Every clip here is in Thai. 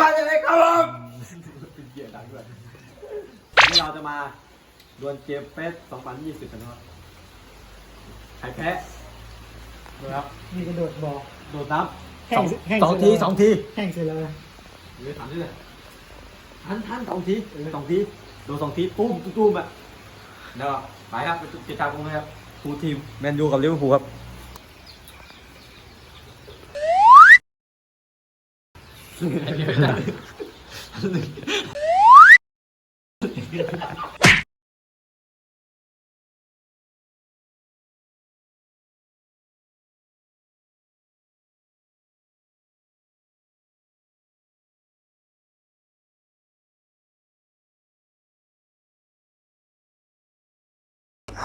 ว่าจะได้ครับผมเป็นเกียร์ดังด้วยวันนี้เราจะมาดวลเกมเฟส2020 กันนะครับใครแพ้นะครับมีกระโดดบอกโดดน้ำแห้สองงแห้งสองเสร็ทีจแล้วสองทีแห้งเสร็จแล้วนะหรือถามที่เลยทันทันสองทีสองทีโดนสองทีปุ้มตุ้มๆอะเดี๋ยวไปครับไปติดตามกันเลยครับทูทีมแมนยูกับลิเวอร์พูลครับ คร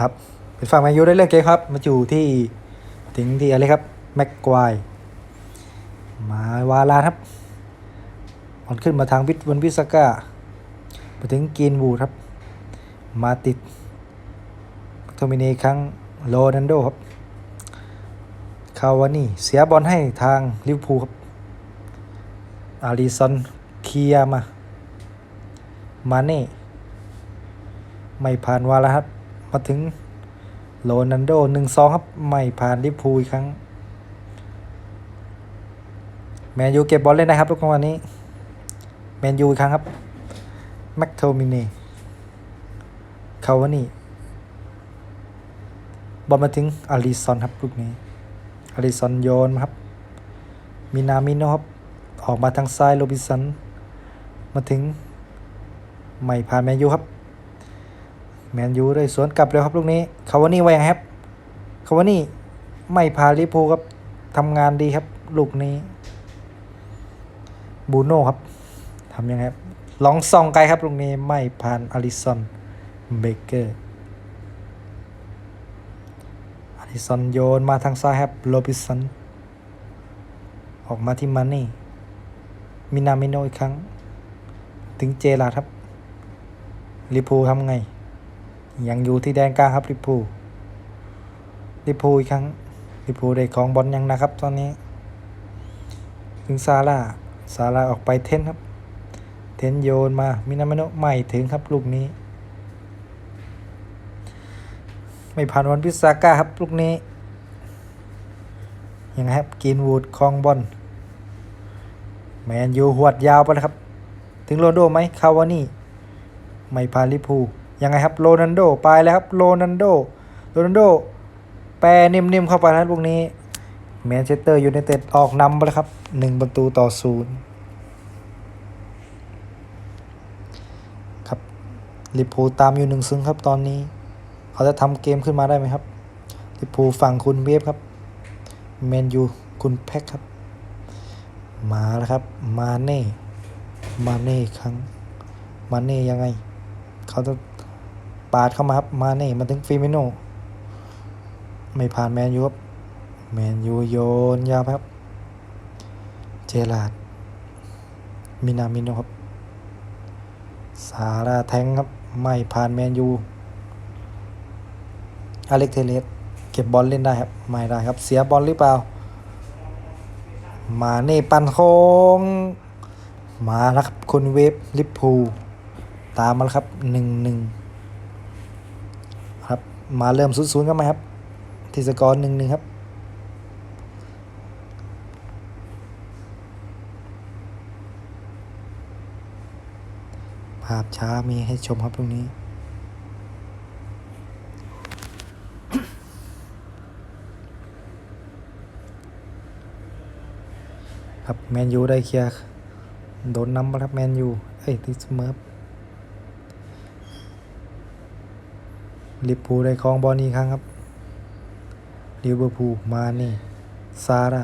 ับเป็นฝั่งแมนยูได้เลือกเกมครับ มาอยู่ที่ถึงที่อะไรครับ แม็กควาย มาวาลาครับ บอลขึ้นมาทางวิทวันวิสก้ามาถึงกีนวูครับ มาติดโทมินีครั้งโรนันโดครับ คาวานี่เสียบอลให้ทางลิเวอร์พูลครับ อาริสันเคียมา มาเน่ ไม่ผ่านวาระครับ มาถึงโรนันโดหนึ่งสองครับ ไม่ผ่านลิเวอร์พูลอีกครั้ง แมนยูเก็บบอลเล่นนะครับทุกคนวันนี้ แมนยูอีกครั้งครับ แม็กโทมินีคาวานี่บอลมาถึงอาริซอนครับลูกนี้อาริซอนโยนมาครับ มินามิโนครับ ออกมาทางซ้ายโรบินสัน มาถึง ไม่ผ่านแมนยูครับ แมนยูได้สวนกลับเลยครับลูกนี้คาวานี่ไว้ครับคาวานี่ไม่พาลิพูครับทำงานดีครับ ลูกนี้ บูโน่ครับำยังไงครับ ลองส่องไกลครับลูกนี้ไม่ผ่านอลิสันเบเกอร์อลิสันโยนมาทางซ้ายครับโรบิสันออกมาที่มันนี่ มินามิโนอีกครั้ง ถึงเจลาครับลิพูทำไง ยังอยู่ที่แดนกลางครับลิพูลิพูอีกครั้งลิพูได้ของบอลยังนะครับตอนนี้ ถึงซาร่าซาร่าออกไปเทนครับ เทนโยนมา มินามิโนะไม่ถึงครับลูกนี้ ไม่ผ่านวันพิซาก้าครับลูกนี้ยังไงครับกินวูดคลองบอลแมนยูหวดยาวไปเลยครับ ถึงโรนโดไหมคาวานี่ไม่ผ่านลิพูยังไงครับโรนันโดไปแล้วครับโรนันโดโรนันโดแปรนิ่มๆเข้าไปนะครับลูกนี้แมนเชสเตอร์ยูไนเต็ดออกนำไปแล้วครับหนึ่งประตูต่อศูนย์ครับ ลิเวอร์พูตามอยู่หนึ่งซึ่งครับตอนนี้ เขาจะทำเกมขึ้นมาได้ไหมครับลิเวอร์พูฝั่งคุณเวฟครับแมนยูคุณแพ็คครับ มาแล้วครับ มาเน่ มาเน่ครั้ง มาเน่ยังไง เขาจะปาดเข้ามาครับ มาเน่มาถึงฟิมิโน ไม่ผ่านแมนยูครับ แมนยูโยนยาวครับ เจลาดมินามิโนครับซาร่าแทงครับ ไม่ผ่านแมนยูอเล็กเทเลสเก็บบอลเล่นได้ครับ ไม่ได้ครับ เสียบอลหรือเปล่า มาเน่ปันโค้ง มาแล้วครับคุณเวฟลิปพูตามมาแล้วครับหนึ่งหนึ่งครับ มาเริ่มศูนย์ศูนย์กันไหมครับ ที่สกอร์หนึ่งหนึ่งครับาพช้ามีให้ชมครับตรงนี้ ครับแมนยูได้เคลียร์โดนน้ำครับแมนยูเอ้ยติดเสมอครลิเวอร์พูได้ครองบอลอีกครั้งครับลิเวอร์พูลมานี่ซาร่า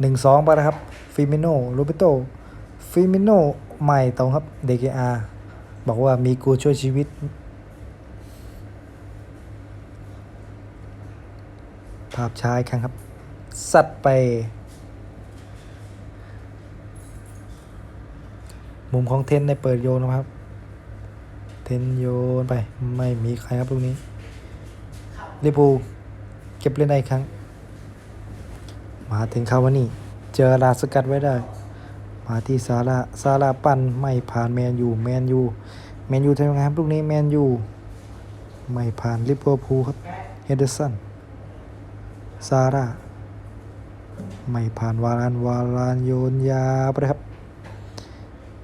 หนึ่งสองไปนะครับฟิมิโนโรเบโตฟิมิโนใหม่ตรงครับเดกอา บอกว่ามีกูช่วยชีวิต ภาพช้าอีกครั้งครับ สัตว์ไป มุมของเทนได้เปิดโยนนะครับ เทนโยนไป ไม่มีใครครับลูกนี้ลิเวอร์พูเก็บเล่นได้อีกครั้ง มาถึงคาวานี่ เจอลาสกัดไว้ได้ มาที่ซาร่าซาร่าปั่นไม่ผ่านแมนยู แมนยู แมนยูทำยังไงครับลูกนี้แมนยูไม่ผ่านลิเวอร์พูลครับเฮเดอร์สันซาร่าไม่ผ่านวารานวารานโยนยาไปครับ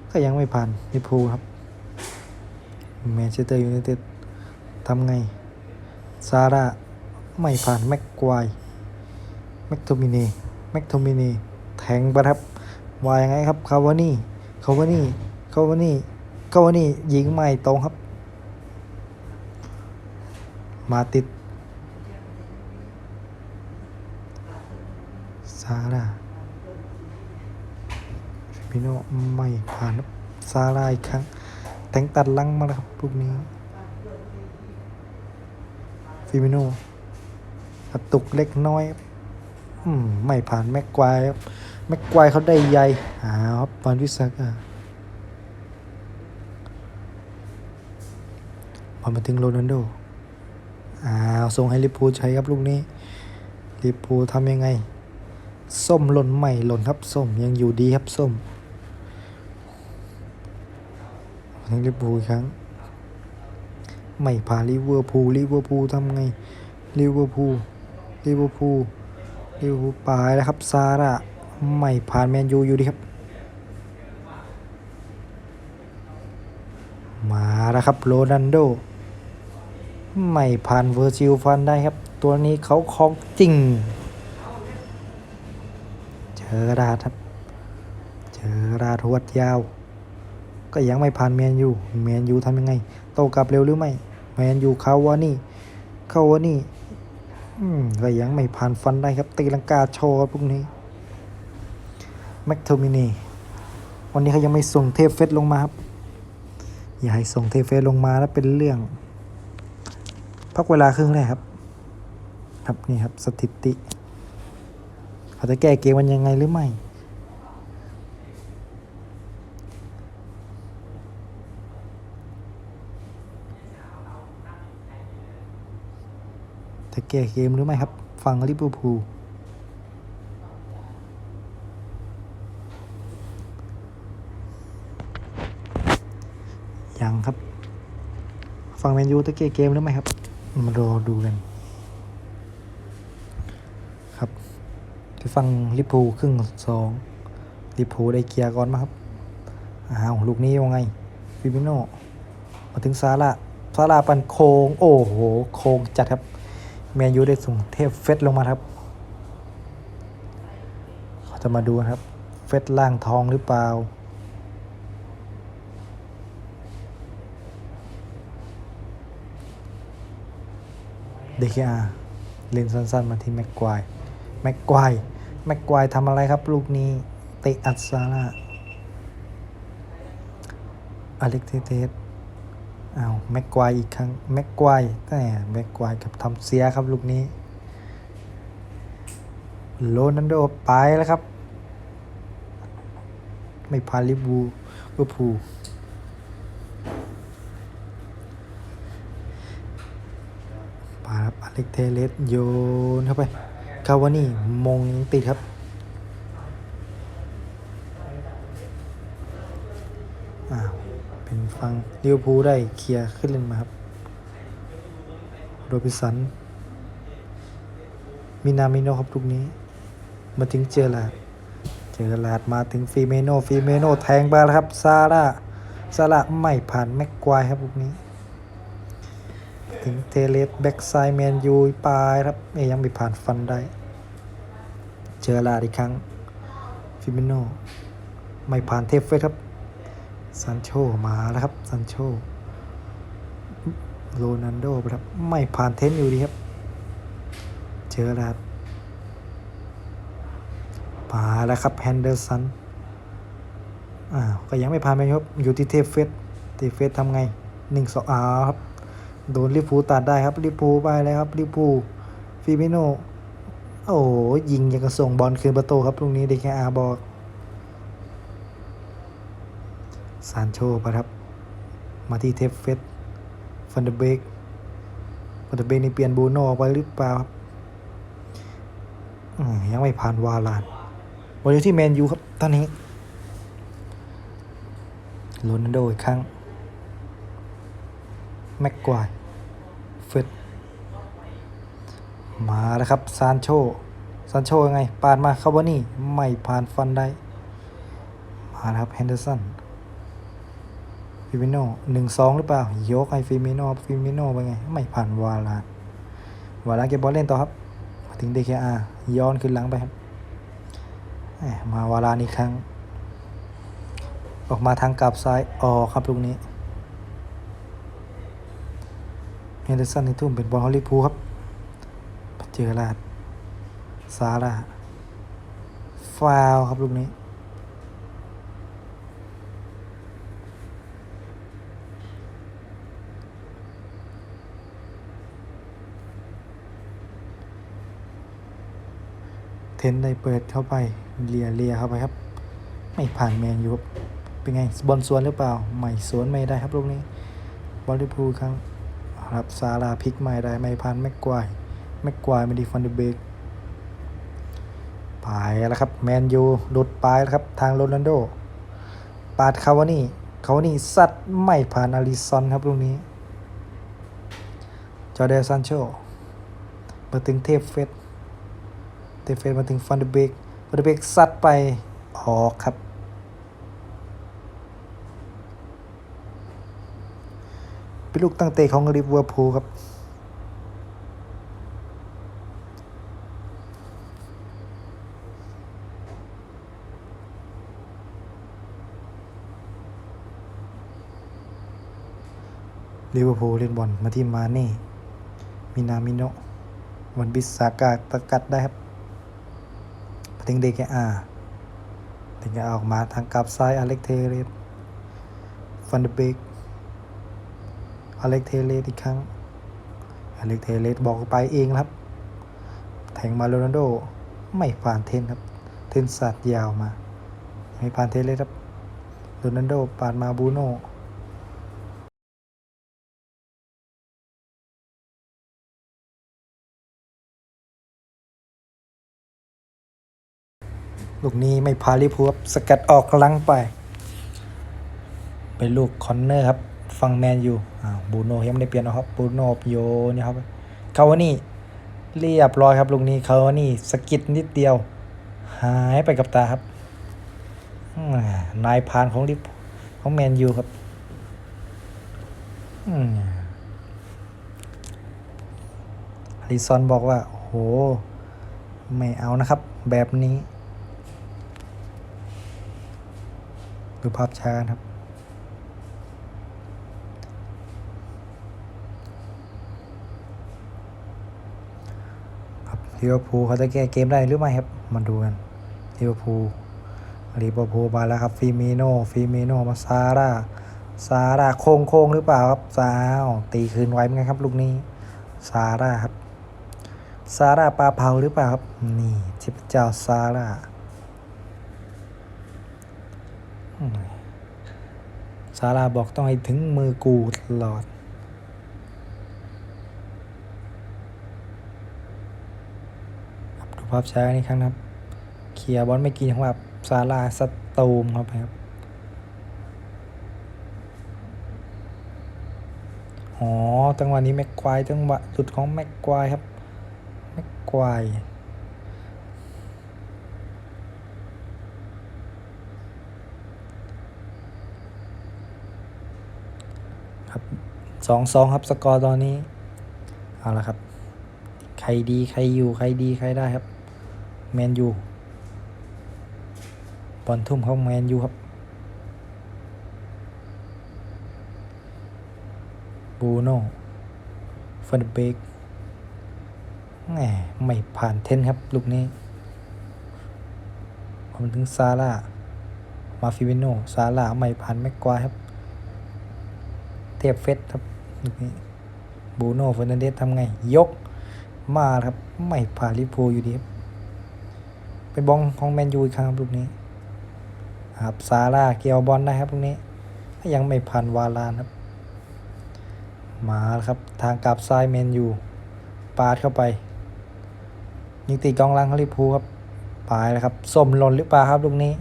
ก็ยังไม่ผ่านลิเวอร์พูลครับแมนเชสเตอร์ยูไนเต็ดทำไงซาร่าไม่ผ่านแม็กควายแม็กโทมินีแม็กโทมินีแทงไปครับวายยังไงครับคาวานี่คาวานี่คาวานี่ คาวานี่ยิงไม่ตรงครับ มาติดซาร่าฟิปิโนไม่ผ่านซาร่าอีกครั้งแทงตัดลังมาแล้วครับลูกนี้ฟิมิโนกระตุกเล็กน้อยอืมไม่ผ่านแม็กควายครับแม็กควายเขาได้ใหญ่หาครับปานวิสากา พอมาถึงโรนัลโดอ้าส่งให้ลิเวอร์พูใช้ครับลูกนี้ลิเวอร์พูทำยังไง ส้มหล่นใหม่หล่นครับ ส้มยังอยู่ดีครับส้มถึงลิเวอร์พูอีกครั้ง ไม่ผ่าลิเวอร์พูลลิเวอร์พูลทำไงลิเวอร์พูลลิเวอร์พูลลิเวอร์พูลปลายแล้วครับซาร่าไม่ผ่านแมนยูอยู่ดีครับ มาแล้วครับโรนันโด ไม่ผ่านเวอร์จิลฟันได้ครับ ตัวนี้เขาของจริง เจอระดาครับ เจอระดาษหวดยาว ก็ยังไม่ผ่านแมนยูแมนยูทำยังไง โตกลับเร็วหรือไม่แมนยูเขาวานี่เขาวานี่ก็ยังไม่ผ่านฟันได้ครับ ตีลังกาโชว์ครับพวกนี้แม็กโทมินีวันนี้เขายังไม่ส่งเทพเฟสลงมาครับ อย่าให้ส่งเทพเฟสลงมาแล้วเป็นเรื่อง พักเวลาครึ่งแรกครับ ครับนี่ครับสถิติเขาจะแก้เกมมันยังไงหรือไม่จะแก้เกมหรือไม่ครับ ฟังลิเวอร์พูลยังครับ ฟังแมนยูจะแก้เกมหรือไม่ครับ มารอดูกัน ครับที่ฟังลิเวอร์พูครึ่งสองลิเวอร์พูได้เกียร์ก่อนมาครับอ้าวลูกนี้ยังไง ฟิมิโนมาถึงซาร่าซาร่าปันโคง โอ้โห โคงจัดครับ แมนยูได้ส่งเทพเฟสลงมาครับเขาจะมาดูครับ เฟสล่างทองหรือเปล่า เดคอาเล่นสั้นๆมาที่แม็กควายแม็กควายแม็กควายทำอะไรครับ ลูกนี้เตะอัดซาร่าอเล็กเทเทสอ้าวแม็กควายอีกครั้งแม็กควายแต่แม็กควายกับทำเสียครับลูกนี้โรนันโดไปแล้วครับ ไม่พาลิบูเวอร์พูล ปาครับอ เล็กเทเลสโยนเข้าไปคาวานี่มงติดครับ อ้าว เป็นฟังเลิเวพูได้เคลียร์ขึ้นเล่นมาครับ โรบิสัน มินามิโนครับลูกนี้ มาถึงเจอลาดเจอลาดมาถึงฟีเมโนฟีเมโนแทงไปแล้วครับ ซาร่าซาร่าไม่ผ่านแม็กควายครับลูกนี้ ถึงเทเลสแบ็กไซแมนยูปลายครับเอยังไม่ผ่านฟันได้ เจอลาอีกครั้ง ฟิมิโนไม่ผ่านเทฟเฟสครับซันโชมาแล้วครับซันโชโรนันโดครับไม่ผ่านเทนอยู่ดีครับ เจอลาดมาแล้วครับแฮนเดอร์สันอ้าวก็ยังไม่ผ่านไปครับอยู่ที่เทฟเฟสเทฟเฟสทำไงหนึ่งสองอ้าวครับ โดนลิเวอร์พูตัดได้ครับลิเวอร์พูไปเลยครับลิเวอร์พูฟิมิโนโอ้โหยิงยังกระส่งบอลคืนประตูครับตรงนี้เดคอาบอกซานโชไปครับ มาที่เทฟเฟสฟันเดเบกฟันเดเบกนี่เปลี่ยนบูโน่ออกไปหรือเปล่าครับยังไม่ผ่านวาลานวันนี้ที่แมนยูครับ ตอนนี้โรนัลโดอีกครั้ง แม็กควายเฟดมาแล้วครับซานโชซานโชยังไงปาดมาคาวานี่ไม่ผ่านฟันได้ มาแล้วครับเฮนเดอร์สันฟิมิโน่หนึ่งสองหรือเปล่า ยกให้ฟิมิโน่ฟิมิโน่ไปไง ไม่ผ่านวาลานวาลานเก็บบอลเล่นต่อครับมาถึงเดคอาย้อนขึ้นหลังไปครับแหม่มาวาลานอีกครั้ง ออกมาทางกลับซ้ายออกครับลูกนี้ เฮ นเดอร์สันในทุ่มเป็นบอลฮอลลีพูครับเจอลาดซาร่าฟาวครับลูกนี้ เทนได้เปิดเข้าไป เลียเลียเข้าไปครับ ไม่ผ่านแมนยูเป็นไง บอลสวนหรือเปล่า ไม่สวนไม่ได้ครับลูกนี้ บอลลิพูครั้ง ครับ ซาลาพิกไม่ได้ไม่ผ่านแม็กควายแม็กควายไม่ดีฟันเดเบกไปแล้วครับ แมนยูหลุดไปแล้วครับ ทางโรนัลโด ปาดคาวานี่คาวานี่ซัดไม่ผ่านอาริซอนครับลูกนี้ จอเดนซันโชมาถึงเทพเฟสเทพเฟสมาถึงฟันเดเบกฟันเดเบกซัดไปออกครับ เป็นลูกตั้งเตะของลิเวอร์พูลครับ ลิเวอร์พูลเล่นบอลมาที่มาเน่ มินามิโนวันบิสสากาตะกัดได้ครับมาถึงเดกอาถึงจะออกมาทางกลับซ้ายอเล็กเทเรสฟันเดเบก อเล็กเทเลสอีกครั้งอเล็กเทเลสบอกไปเองครับ แทงมาโรนัลโดไม่ผ่านเทนครับ เทนสัตว์ยาวมา ไม่ผ่านเทเลสครับโรนัลโดปาดมาบูโน่ลูกนี้ไม่พาลิพูครับสกัดออกลังไป เป็นลูกคอนเนอร์ครับ ฟังแมนยูอ่าบูโน่ยังไม่ได้เปลี่ยนนะครับบูโน่โยนี่ครับคาวานี่เรียบร้อยครับลูกนี้คาวานี่สกิดนิดเดียว หายไปกับตาครับอืมนายพานของลิฟของแมนยูครับอืมอลิซอนบอกว่า โห ไม่เอานะครับ แบบนี้ ดูภาพช้าครับ ครับ ลิเวอร์พูลเขาจะแก้เกมได้หรือไม่ครับ มาดูกันลิเวอร์พูลลิเวอร์พูลมาแล้วครับฟิมิโนฟิมิโนมาซาร่าซาร่าโค้งโค้งหรือเปล่าครับซาวตีคืนไว้เหมือนกันครับลูกนี้ซาร่าครับซาร่าปลาเผาหรือเปล่าครับนี่เทพเจ้าซาร่าซาร่าบอกต้องให้ถึงมือกูตลอด ครับดู ภาพช้านี่ครั้งนะครับ เคลียร์บอลไม่กินของแบบซาร่าสตูมเข้าไปครับอ๋อจังหวะนี้แม็กควายจังหวะสุดของแม็กควายครับแม็กควายครับสองสองครับสกอร์ตอนนี้ เอาละครับ ใครดีใครอยู่ใครดีใครได้ครับ แมนยูบอลทุ่มข้าแมนยูครับบูโน่เฟนเบกแหมไม่ผ่านเทนครับ ลูกนี้ผมถึงซาร่ามาฟิวิโนซาร่าไม่ผ่านแม็กควาครับ เทียบเฟสครับลูกนี้บูโน่เฟอร์นันเดสทำไง ยกมาครับ ไม่ผ่านลิเวอร์พูอยู่ดีครับ เป็นบอลของแมนยูอีกครั้งครับลูกนี้ครับซาร่าเกี่ยวบอลได้ครับลูกนี้ ยังไม่ผ่านวาลานครับ มาแล้วครับทางกลับซ้ายแมนยูปาดเข้าไปยิงตีกองหลังของลิเวอร์พูครับปายแล้วครับส้มหล่นหรือเปล่าครับลูกนี้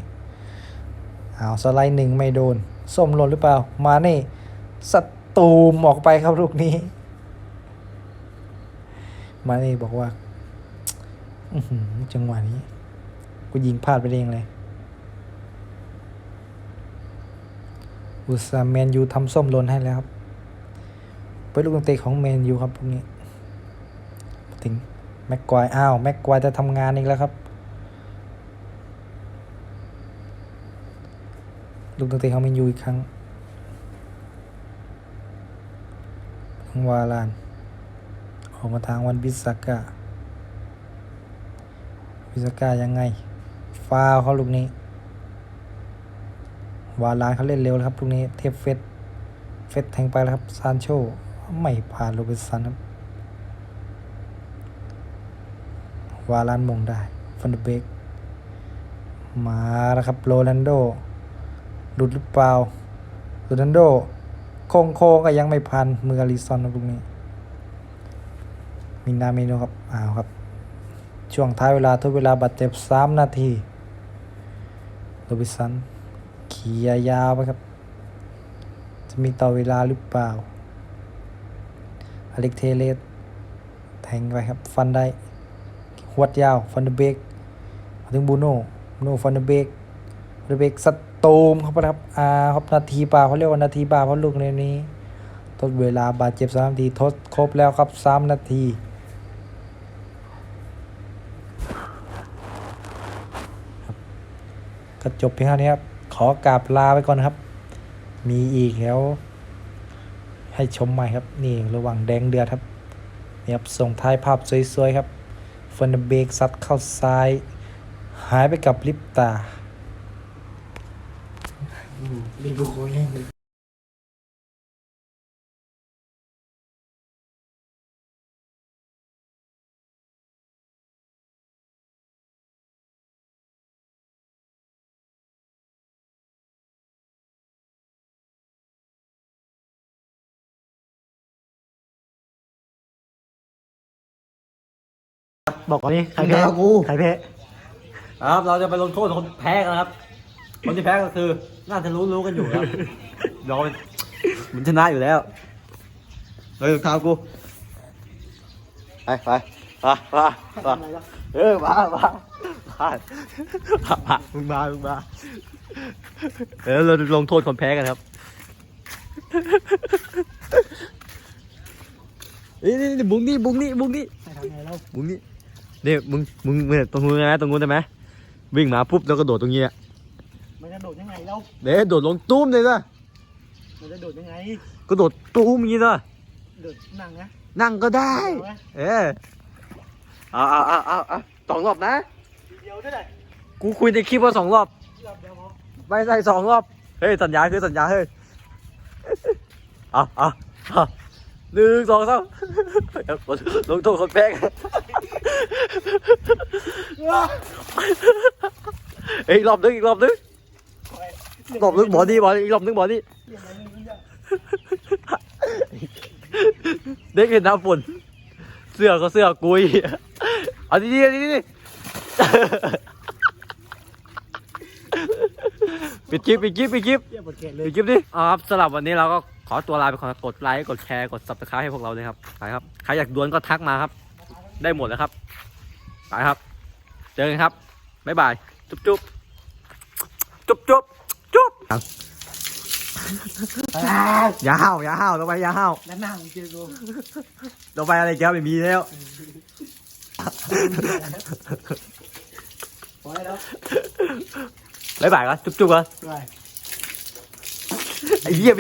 เอาสไลด์หนึ่งไม่โดนส้มหล่นหรือเปล่า มาเนี่สตูมออกไปครับลูกนี้ มาเนี่บอกว่าอื้อหือจังหวะนี้ กูยิงพลาดไปเองเลยอุตสาห์แมนยูทำส้มหล่นให้แล้วครับเป็นลูกดนตรีของแมนยูครับพวกนี้ถึงแม็กควายอ้าวแม็กควายจะทำงานอีกแล้วครับ ลูกดนตรีของแมนยูอีกครั้งทางวาลาน ออกมาทางวันบิสก้าบิสก้ายังไง ฟาวเขาลูกนี้ วาลานเขาเล่นเร็วแล้วครับลูกนี้เทปเฟสเฟสแทงไปแล้วครับซานโชไม่ผ่านโรเบินสันครับ วาลานมงได้ฟันเดเบกมาแล้วครับโรนันโดหลุดหรือเปล่าโรนันโดโค้งโค้งก็ยังไม่พันมืออลิซอนนะลูกนี้มินาเมโนครับอ้าวครับ ช่วงท้ายเวลาทดเวลาบาดเจ็บสามนาที โรบิสันเขียยาวไปครับ จะมีต่อเวลาหรือเปล่า อเล็กเทเลสแทงไปครับ ฟันได้หวดยาว ฟันเดอร์เบกถึงบูโน่บูโน่ฟันเดอร์เบกฟันเดเบกสตูมเข้าไปครับอ่าครับนาทีป่าเขาเรียกว่านาทีป่าเพราะลูกในนี้ ทดเวลาบาดเจ็บสามนาที ทดครบแล้วครับสามนาที ก็จบเพียงเท่านี้ครับ ขอกราบลาไปก่อนครับ มีอีกแล้ว ให้ชมใหม่ครับ นี่ระหว่างแดงเดือดครับนี่ครับส่งท้ายภาพสวยๆครับเฟนเบกซัดเข้าซ้าย หายไปกับลิปตาลีบุโคเล่น บอกก่อนนี่ใครแพ้ด่ากู ใครแพ้ครับเราจะไปลงโทษคนแพ้กันนะครับ คนที่แพ้ก็คือ น่าจะรู้รู้กันอยู่ครับเราเป็นมันชนะอยู่แล้วเฮ้ยรองเท้ากูไปไปมามามาเออมามามามามึงมามึงมาเออเราลงโทษคนแพ้กันครับนี่นี่นี่บุ้งนี่บุ้งนี่บุ้งนี่ทำไงเรามึงนี่เนี่ยมึงมึงเนี่ยตรงนู้นนะตรงนู้นได้ไหมวิ่งมาปุ๊บแล้วก็โดดตรงนี้อะมันจะโดดยังไงเราเดี๋ยวโดดลงตุ้มเลยนะมันจะโดดยังไง ก็โดดตุ้มอย่างนี้นะโดดนั่งนะนั่งก็ได้ เอาไหมเออเอาเอาเอาเอาเอาสองรอบนะเดียวด้วยแหละกูคุยในคลิปว่าสองรอบรอบเดียวพอไม่ใช่สองรอบเฮ้ยสัญญาคือสัญญาเฮ้ยเอาเอาเอาหนึ่งสองสามลงโทษคนแพ้กัน เฮ้ยอีกรอบนึงอีกรอบนึงรอบนึงบอดี้บอดี้อีกรอบนึงบอดี้เด็กเห็นน้ำฝนเสื้อก็เสื้อกุยเอาดีๆดีๆปิดคลิปปิดคลิปปิดคลิปเรียนบทเกตเลย ปิดคลิปดิเอาครับสำหรับวันนี้เราก็ขอตัวลาไปขอกดไลค์ กดแชร์ กด subscribe ให้พวกเราด้วยครับ ไปครับ ใครอยากดวลก็ทักมาครับ ได้หมดแล้วครับไปครับ เจอกันครับ บ๊ายบาย จุ๊บจุ๊บจุ๊บจุ๊บจุ๊บอย่าห้าวอย่าห้าวต่อไปอย่าห้าวแล้วนั่งเจอกูต่อไปอะไรแก้วไม่มีแล้วพอแล้วบ๊ายบายก่อนจุ๊บจุ๊บก่อนไปไอ้เหี้ยเบี้ย